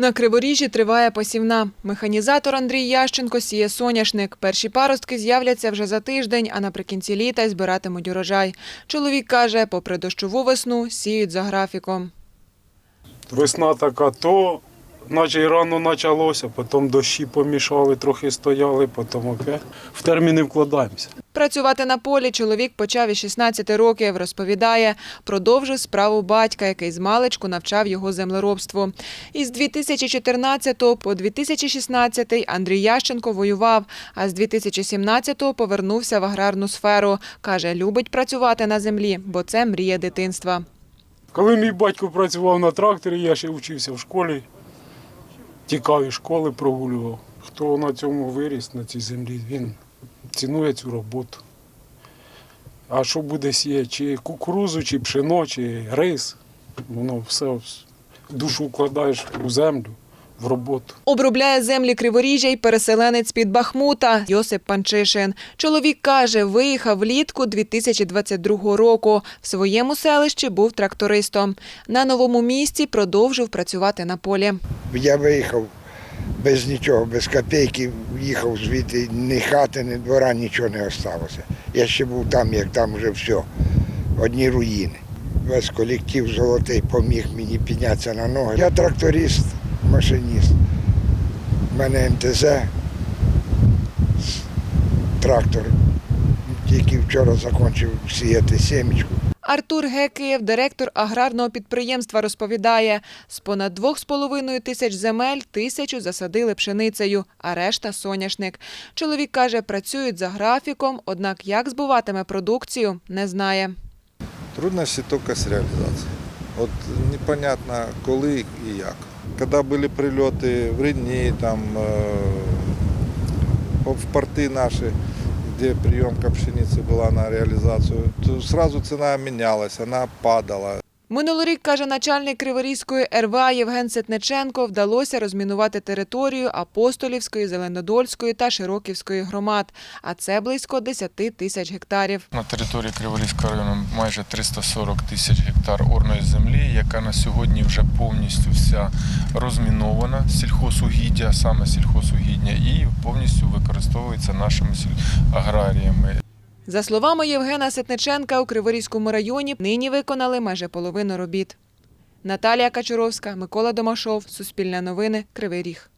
На Криворіжжі триває посівна. Механізатор Андрій Ященко сіє соняшник. Перші паростки з'являться вже за тиждень, а наприкінці літа збиратимуть урожай. Чоловік каже, попри дощову весну, сіють за графіком. Весна така, то наче й рано почалося, потім дощі помішали, трохи стояли, потім опять в терміни вкладаємося. Працювати на полі чоловік почав із 16 років. Розповідає, продовжив справу батька, який з маличку навчав його землеробству. Із 2014 по 2016 Андрій Ященко воював, а з 2017 повернувся в аграрну сферу. Каже, любить працювати на землі, бо це мрія дитинства. Коли мій батько працював на тракторі, я ще вчився в школі, тікав із школи, прогулював. Хто на цьому виріс, на цій землі, він цінує цю роботу. А що буде сіяти, чи кукурузу, чи пшено, чи рис, воно все душу вкладаєш у землю, в роботу. Обробляє землі Криворіжжя й переселенець під Бахмута Йосип Панчишин. Чоловік каже, виїхав влітку 2022 року. В своєму селищі був трактористом. На новому місці продовжив працювати на полі. Я виїхав без нічого, без копійки, їхав звідти, ні хати, ні двора, нічого не залишилося. Я ще був там, як там вже все, одні руїни. Весь колектив золотий поміг мені піднятися на ноги. Я тракторист, машиніст. У мене МТЗ, трактор. Тільки вчора закінчив сіяти семечку. Артур Гекиєв, директор аграрного підприємства, розповідає, з понад 2,5 тисяч земель тисячу засадили пшеницею, а решта – соняшник. Чоловік каже, працюють за графіком, однак як збуватиме продукцію, не знає. Трудности только с реализацией. Вот непонятно, коли и як. Когда были прилеты в Ридни, там, э, в порты наши, где приемка пшеницы была на реализацию, то сразу цена менялась, она падала. Минулорік, каже начальник Криворізької РВА Євген Ситниченко, вдалося розмінувати територію Апостолівської, Зеленодольської та Широківської громад, а це близько 10 тисяч гектарів. На території Криворізького району майже 340 тисяч гектар орної землі, яка на сьогодні вже повністю вся розмінована сільхозугіддя, саме сільхозугіддя, і повністю використовується нашими аграріями. За словами Євгена Ситниченка, у Криворізькому районі нині виконали майже половину робіт. Наталія Качуровська, Микола Домашов, Суспільне новини, Кривий Ріг.